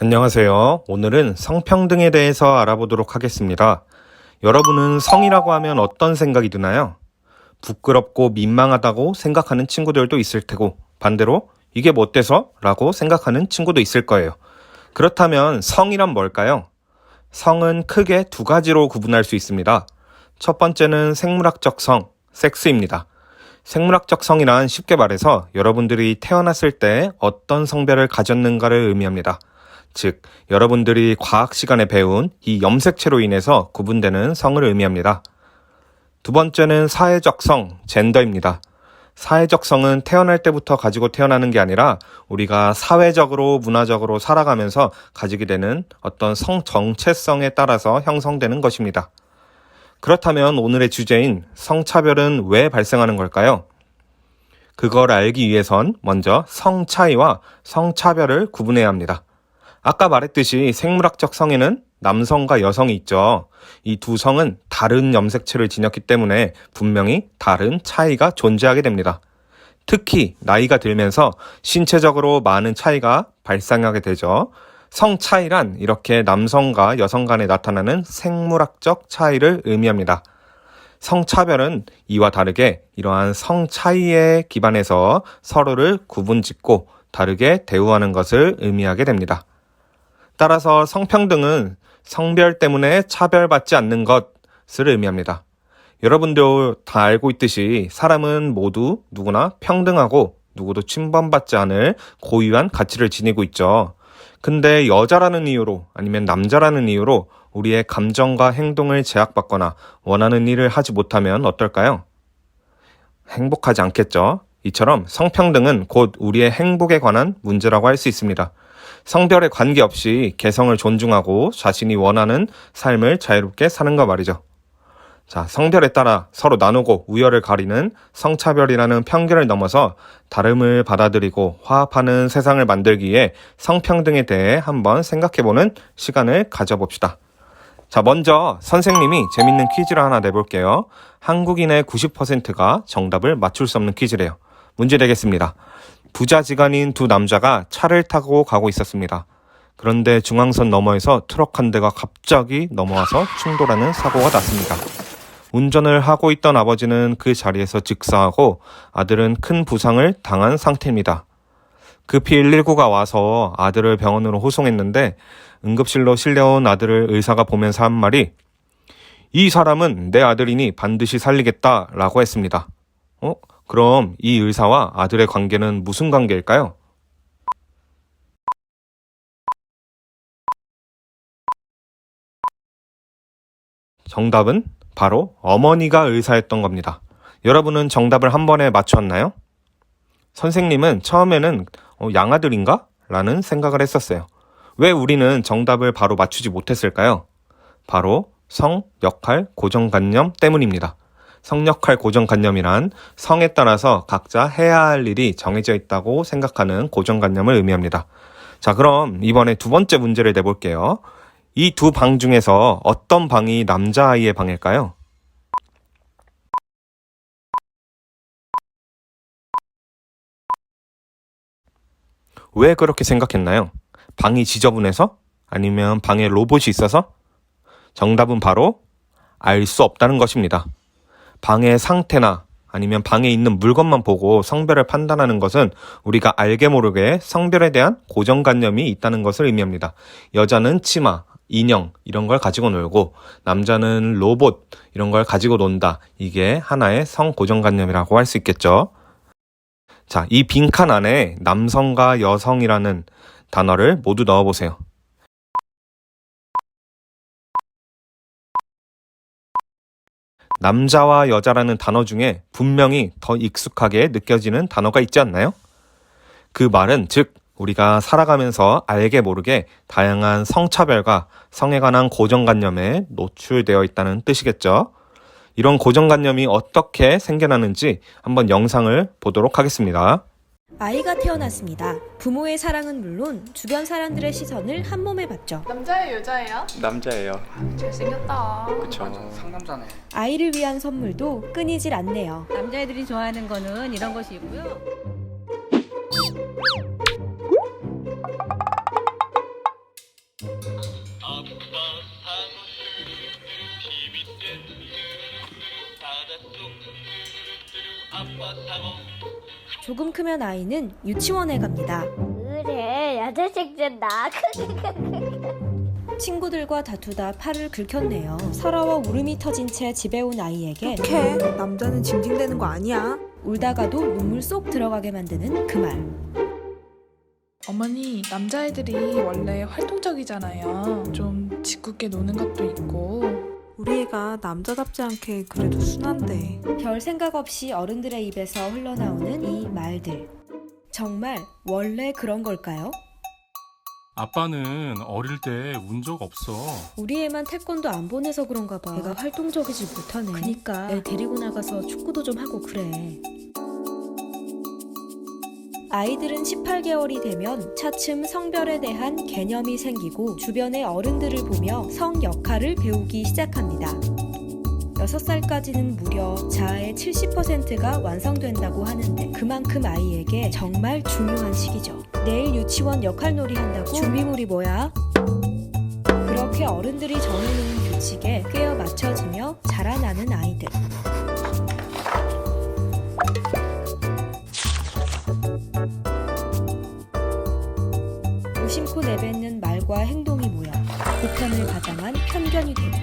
안녕하세요. 오늘은 성평등에 대해서 알아보도록 하겠습니다. 여러분은 성이라고 하면 어떤 생각이 드나요? 부끄럽고 민망하다고 생각하는 친구들도 있을 테고, 반대로 이게 뭐 어때서? 라고 생각하는 친구도 있을 거예요. 그렇다면 성이란 뭘까요? 성은 크게 두 가지로 구분할 수 있습니다. 첫 번째는 생물학적 성, 섹스입니다. 생물학적 성이란 쉽게 말해서 여러분들이 태어났을 때 어떤 성별을 가졌는가를 의미합니다. 즉, 여러분들이 과학 시간에 배운 이 염색체로 인해서 구분되는 성을 의미합니다. 두 번째는 사회적 성, 젠더입니다. 사회적 성은 태어날 때부터 가지고 태어나는 게 아니라 우리가 사회적으로, 문화적으로 살아가면서 가지게 되는 어떤 성 정체성에 따라서 형성되는 것입니다. 그렇다면 오늘의 주제인 성차별은 왜 발생하는 걸까요? 그걸 알기 위해선 먼저 성 차이와 성차별을 구분해야 합니다. 아까 말했듯이 생물학적 성에는 남성과 여성이 있죠. 이 두 성은 다른 염색체를 지녔기 때문에 분명히 다른 차이가 존재하게 됩니다. 특히 나이가 들면서 신체적으로 많은 차이가 발생하게 되죠. 성 차이란 이렇게 남성과 여성 간에 나타나는 생물학적 차이를 의미합니다. 성차별은 이와 다르게 이러한 성 차이에 기반해서 서로를 구분 짓고 다르게 대우하는 것을 의미하게 됩니다. 따라서 성평등은 성별 때문에 차별받지 않는 것을 의미합니다. 여러분도 다 알고 있듯이 사람은 모두 누구나 평등하고 누구도 침범받지 않을 고유한 가치를 지니고 있죠. 근데 여자라는 이유로 아니면 남자라는 이유로 우리의 감정과 행동을 제약받거나 원하는 일을 하지 못하면 어떨까요? 행복하지 않겠죠? 이처럼 성평등은 곧 우리의 행복에 관한 문제라고 할 수 있습니다. 성별에 관계없이 개성을 존중하고 자신이 원하는 삶을 자유롭게 사는 거 말이죠. 자, 성별에 따라 서로 나누고 우열을 가리는 성차별이라는 편견을 넘어서 다름을 받아들이고 화합하는 세상을 만들기 위해 성평등에 대해 한번 생각해보는 시간을 가져봅시다. 자, 먼저 선생님이 재밌는 퀴즈를 하나 내볼게요. 한국인의 90%가 정답을 맞출 수 없는 퀴즈래요. 문제 되겠습니다. 부자지간인 두 남자가 차를 타고 가고 있었습니다. 그런데 중앙선 너머에서 트럭 한 대가 갑자기 넘어와서 충돌하는 사고가 났습니다. 운전을 하고 있던 아버지는 그 자리에서 즉사하고 아들은 큰 부상을 당한 상태입니다. 급히 119가 와서 아들을 병원으로 호송했는데 응급실로 실려온 아들을 의사가 보면서 한 말이 이 사람은 내 아들이니 반드시 살리겠다 라고 했습니다. 어? 그럼 이 의사와 아들의 관계는 무슨 관계일까요? 정답은 바로 어머니가 의사였던 겁니다. 여러분은 정답을 한 번에 맞췄나요? 선생님은 처음에는 어, 양아들인가? 라는 생각을 했었어요. 왜 우리는 정답을 바로 맞추지 못했을까요? 바로 성, 역할, 고정관념 때문입니다. 성역할 고정관념이란 성에 따라서 각자 해야 할 일이 정해져 있다고 생각하는 고정관념을 의미합니다. 자, 그럼 이번에 두 번째 문제를 내볼게요. 이 두 방 중에서 어떤 방이 남자아이의 방일까요? 왜 그렇게 생각했나요? 방이 지저분해서? 아니면 방에 로봇이 있어서? 정답은 바로 알 수 없다는 것입니다. 방의 상태나 아니면 방에 있는 물건만 보고 성별을 판단하는 것은 우리가 알게 모르게 성별에 대한 고정관념이 있다는 것을 의미합니다. 여자는 치마, 인형 이런 걸 가지고 놀고 남자는 로봇 이런 걸 가지고 논다. 이게 하나의 성 고정관념이라고 할 수 있겠죠. 자, 이 빈칸 안에 남성과 여성이라는 단어를 모두 넣어보세요. 남자와 여자라는 단어 중에 분명히 더 익숙하게 느껴지는 단어가 있지 않나요? 그 말은 즉, 우리가 살아가면서 알게 모르게 다양한 성차별과 성에 관한 고정관념에 노출되어 있다는 뜻이겠죠. 이런 고정관념이 어떻게 생겨나는지 한번 영상을 보도록 하겠습니다. 아이가 태어났습니다. 부모의 사랑은 물론 주변 사람들의 시선을 한 몸에 받죠. 남자예요, 여자예요? 남자예요. 잘생겼다. 그쵸. 상남자네. 아이를 위한 선물도 끊이질 않네요. 남자애들이 좋아하는 거는 이런 것이고요. 아빠 사고 조금 크면 아이는 유치원에 갑니다. 그래 여자식 된다 친구들과 다투다 팔을 긁혔네요. 서러워 울음이 터진 채 집에 온 아이에게 어떡해 남자는 징징대는 거 아니야 울다가도 눈물 쏙 들어가게 만드는 그 말. 어머니, 남자애들이 원래 활동적이잖아요. 좀 짓궂게 노는 것도 있고. 우리 애가 남자답지 않게 그래도 순한데 별 생각 없이 어른들의 입에서 흘러나오는 이 말들. 정말 원래 그런 걸까요? 아빠는 어릴 때 운 적 없어. 우리 애만 태권도 안 보내서 그런가 봐. 애가 활동적이지 못하네. 그니까 애 데리고 나가서 축구도 좀 하고 그래. 아이들은 18개월이 되면 차츰 성별에 대한 개념이 생기고 주변의 어른들을 보며 성 역할을 배우기 시작합니다. 6살까지는 무려 자아의 70%가 완성된다고 하는데 그만큼 아이에게 정말 중요한 시기죠. 내일 유치원 역할놀이 한다고 준비물이 뭐야? 그렇게 어른들이 정해놓은 규칙에 꿰어 맞춰지며 자라나는 아이들. 무심코 내뱉는 말과 행동이 모여 보편을 가장한 편견이 되고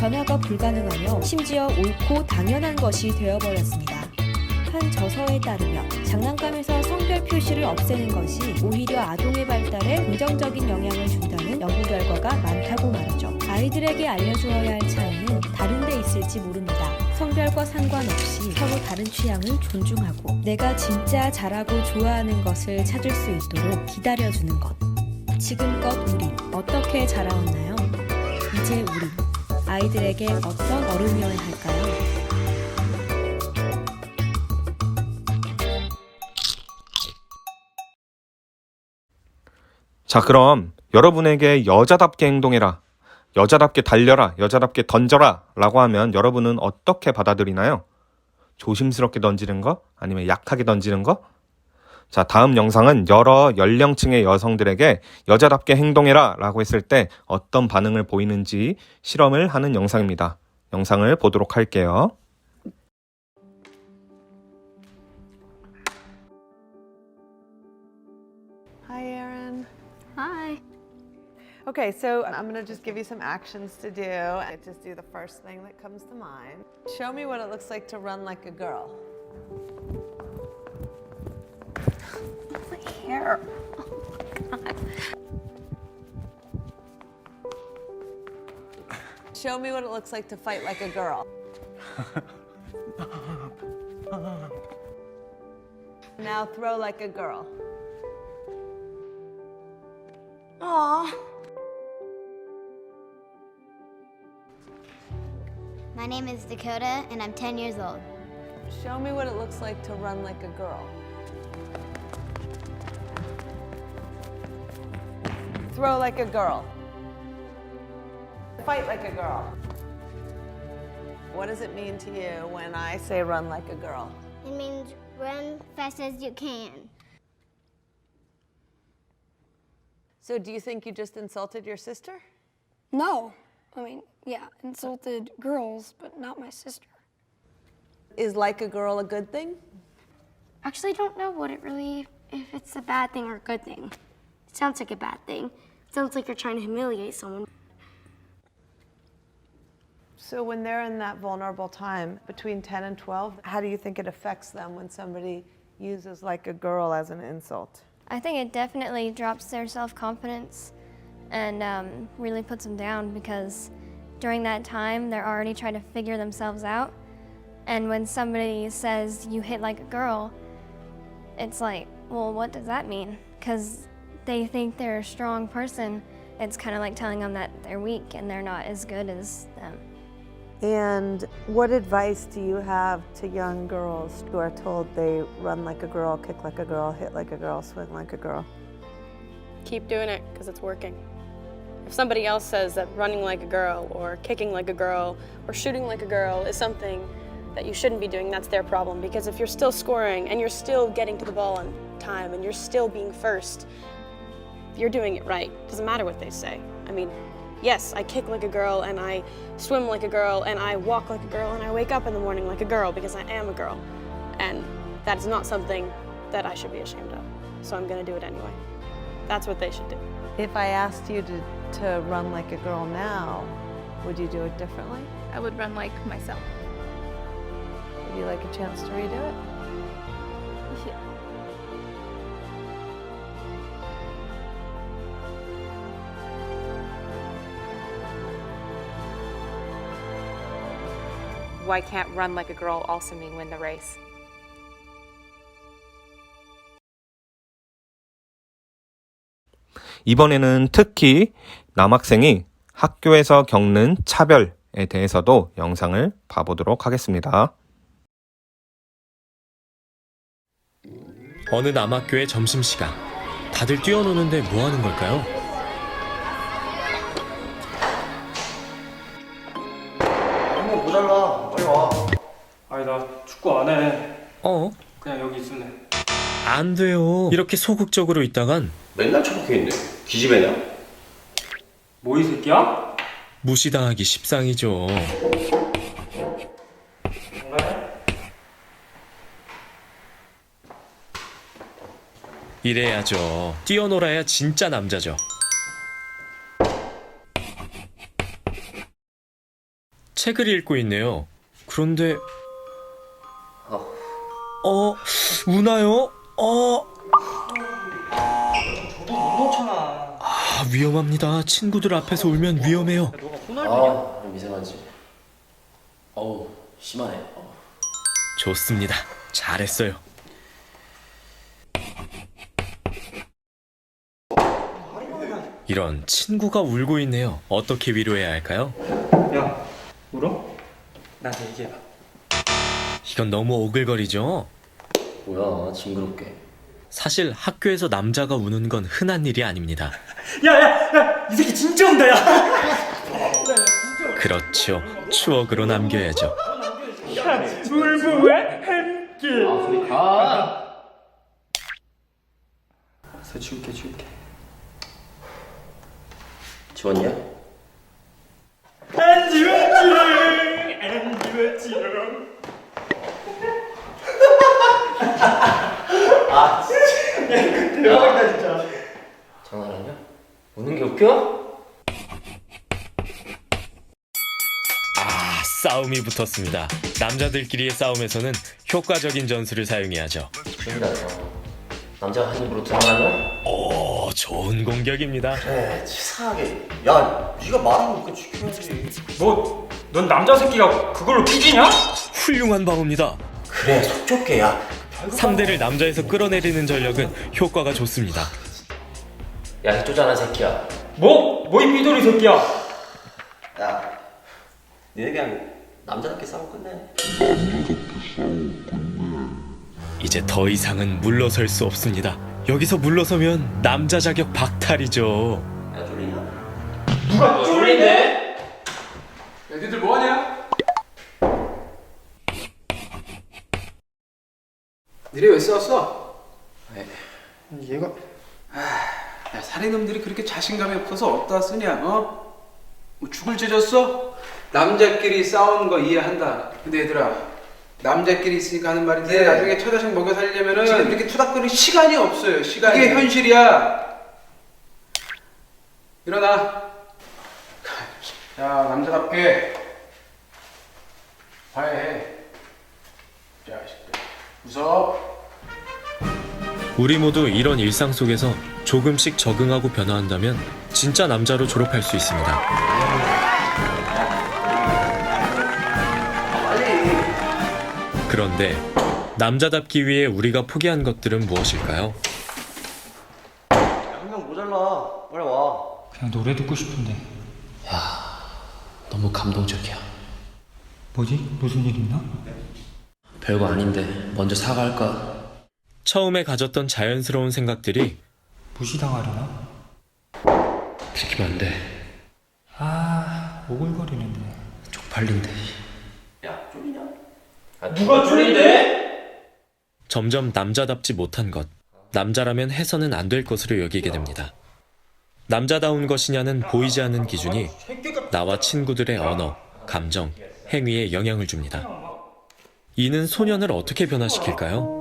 변화가 불가능하며 심지어 옳고 당연한 것이 되어버렸습니다. 한 저서에 따르면 장난감에서 성별 표시를 없애는 것이 오히려 아동의 발달에 긍정적인 영향을 준다는 연구 결과가 많다고 말하죠. 아이들에게 알려주어야 할 차이는 다른 데 있을지 모릅니다. 성별과 상관없이 서로 다른 취향을 존중하고 내가 진짜 잘하고 좋아하는 것을 찾을 수 있도록 기다려주는 것. 지금껏 우리 어떻게 자라왔나요? 이제 우리 아이들에게 어떤 어른이어야 할까요? 자, 그럼 여러분에게 여자답게 행동해라. 여자답게 달려라. 여자답게 던져라. 라고 하면 여러분은 어떻게 받아들이나요? 조심스럽게 던지는 거? 아니면 약하게 던지는 거? 자, 다음 영상은 여러 연령층의 여성들에게 여자답게 행동해라 라고 했을 때 어떤 반응을 보이는지 실험을 하는 영상입니다. 영상을 보도록 할게요. Okay, so I'm gonna just give you some actions to do. I just do the first thing that comes to mind. Show me what it looks like to run like a girl. my hair Oh my God. Show me what it looks like to fight like a girl. now throw like a girl. Aw. My name is Dakota and I'm 10 years old. Show me what it looks like to run like a girl. Throw like a girl. Fight like a girl. What does it mean to you when I say run like a girl? It means run fast as you can. So, do you think you just insulted your sister? No. I mean, yeah, insulted girls, but not my sister. Is like a girl a good thing? Actually, I don't know what it really, if it's a bad thing or a good thing. It sounds like a bad thing. It sounds like you're trying to humiliate someone. So, when they're in that vulnerable time between 10 and 12, how do you think it affects them when somebody uses like a girl as an insult? I think it definitely drops their self confidence and um, really puts them down because during that time they're already trying to figure themselves out. And when somebody says you hit like a girl, it's like, well, what does that mean? Because they think they're a strong person. It's kind of like telling them that they're weak and they're not as good as them. And what advice do you have to young girls who are told they run like a girl, kick like a girl, hit like a girl, swing like a girl? keep doing it because it's working. If somebody else says that running like a girl or kicking like a girl or shooting like a girl is something that you shouldn't be doing, that's their problem. Because if you're still scoring and you're still getting to the ball on time and you're still being first, you're doing it right. Doesn't matter what they say. I mean, yes, I kick like a girl and I swim like a girl and I walk like a girl and I wake up in the morning like a girl because I am a girl. And that is not something that I should be ashamed of. So I'm going to do it anyway. That's what they should do. If I asked you to, to run like a girl now, would you do it differently? I would run like myself. Would you like a chance to redo it? Why can't run like a girl also mean win the race? 이번에는 특히 남학생이 학교에서 겪는 차별에 대해서도 영상을 봐보도록 하겠습니다. 어느 남학교의 점심시간. 다들 뛰어노는데 뭐 하는 걸까요? 한번 모자라. 빨리 와. 아니 나 축구 안 해. 어? 그냥 여기 있을래. 안 돼요. 이렇게 소극적으로 있다간 맨날 저렇게 있네. 기집애냐? 뭐 이 새끼야? 무시당하기 십상이죠. 이래야죠. 뛰어놀아야 진짜 남자죠. 책을 읽고 있네요. 그런데 어 우나요? 어 위험합니다. 친구들 앞에서 울면 위험해요. 아, 미세먼지. 어우, 심하네. 어. 좋습니다. 잘했어요. 이런 친구가 울고 있네요. 어떻게 위로해야 할까요? 야 울어? 나한테 얘기해봐. 이건 너무 오글거리죠? 뭐야, 징그럽게. 사실 학교에서 남자가 우는 건 흔한 일이 아닙니다. 야야야 이 새끼 진짜 운다 야. 그렇죠. 추억으로 남겨야죠. 아, 소리 가. 서 지울게 지울게. 지웠냐? 안 지웠지. 안 지웠지. 아, 진짜. 야, 이거 대박이다, 진짜. 장난하냐? 우는 게 웃겨? 아, 싸움이 붙었습니다. 남자들끼리의 싸움에서는 효과적인 전술을 사용해야죠. 너. 남자가 한 입으로 들어가냐? 오, 좋은 공격입니다. 그래, 치사하게. 야, 네가 말한 거 지켜야지. 뭐? 넌 남자 새끼가 그걸로 삐지냐? 훌륭한 방어입니다. 그래, 속 좁게, 야. 상대를 남자에서 끌어내리는 전력은 효과가 좋습니다. 야, 이 쪼잔한 새끼야. 뭐? 뭐 이 삐돌이 새끼야? 야, 니네 그냥 남자답게 싸우고 끝내. 이제 더 이상은 물러설 수 없습니다. 여기서 물러서면 남자 자격 박탈이죠. 야, 쫄리냐? 누가 쫄린데? 야, 니들 뭐하냐? 니네 왜 싸웠어? 얘가 야, 사내놈들이 그렇게 자신감이 없어서 어디다 쓰냐, 어? 뭐 죽을 죄졌어? 남자끼리 싸우는 거 이해한다. 근데 얘들아, 남자끼리 있으니까 하는 말인데 나중에 처자식 먹여 살려면은 지금 이렇게 투닥거릴 시간이 없어요. 시간이. 이게 현실이야. 일어나. 야, 남자답게 화해해. 자식들. 웃어. 우리 모두 이런 일상 속에서 조금씩 적응하고 변화한다면 진짜 남자로 졸업할 수 있습니다. 그런데 남자답기 위해 우리가 포기한 것들은 무엇일까요? 한명 모자라. 빨리 와. 그냥 노래 듣고 싶은데. 너무 감동적이야. 뭐지? 무슨 일 있나? 별거 아닌데 먼저 사과할까? 처음에 가졌던 자연스러운 생각들이 무시당하려나? 들키면 안 돼. 아 오글거리는데. 쪽팔린데. 야, 쫄리냐? 누가 쫄린데? 점점 남자답지 못한 것, 남자라면 해서는 안 될 것으로 여기게 됩니다. 남자다운 것이냐는 보이지 않는 기준이 나와 친구들의 언어, 감정, 행위에 영향을 줍니다. 이는 소년을 어떻게 변화시킬까요?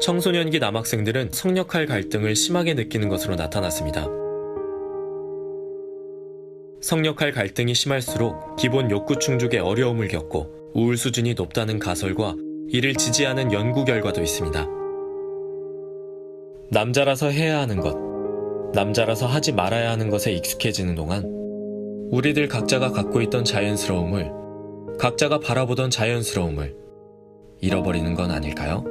청소년기 남학생들은 성역할 갈등을 심하게 느끼는 것으로 나타났습니다. 성역할 갈등이 심할수록 기본 욕구 충족에 어려움을 겪고 우울 수준이 높다는 가설과 이를 지지하는 연구 결과도 있습니다. 남자라서 해야 하는 것, 남자라서 하지 말아야 하는 것에 익숙해지는 동안 우리들 각자가 갖고 있던 자연스러움을, 각자가 바라보던 자연스러움을 잃어버리는 건 아닐까요?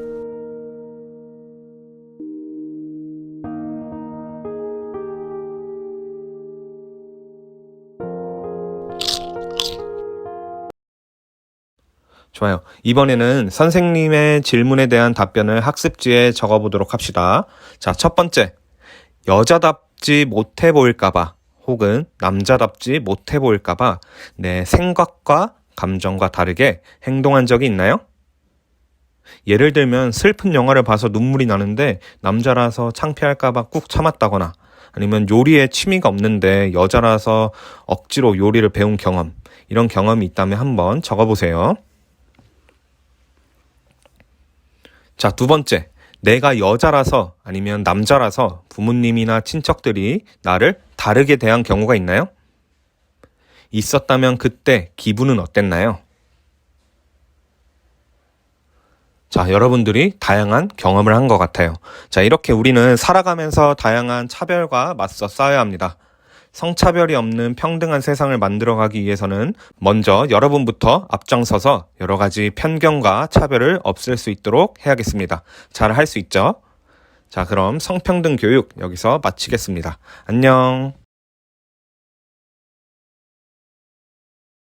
좋아요. 이번에는 선생님의 질문에 대한 답변을 학습지에 적어보도록 합시다. 자, 첫 번째. 여자답지 못해 보일까봐 혹은 남자답지 못해 보일까봐 내 생각과 감정과 다르게 행동한 적이 있나요? 예를 들면 슬픈 영화를 봐서 눈물이 나는데 남자라서 창피할까봐 꾹 참았다거나 아니면 요리에 취미가 없는데 여자라서 억지로 요리를 배운 경험 이런 경험이 있다면 한번 적어보세요. 자, 두 번째. 내가 여자라서 아니면 남자라서 부모님이나 친척들이 나를 다르게 대한 경우가 있나요? 있었다면 그때 기분은 어땠나요? 자, 여러분들이 다양한 경험을 한 것 같아요. 자, 이렇게 우리는 살아가면서 다양한 차별과 맞서 싸워야 합니다. 성차별이 없는 평등한 세상을 만들어가기 위해서는 먼저 여러분부터 앞장서서 여러 가지 편견과 차별을 없앨 수 있도록 해야겠습니다. 잘 할 수 있죠? 자, 그럼 성평등 교육 여기서 마치겠습니다. 안녕.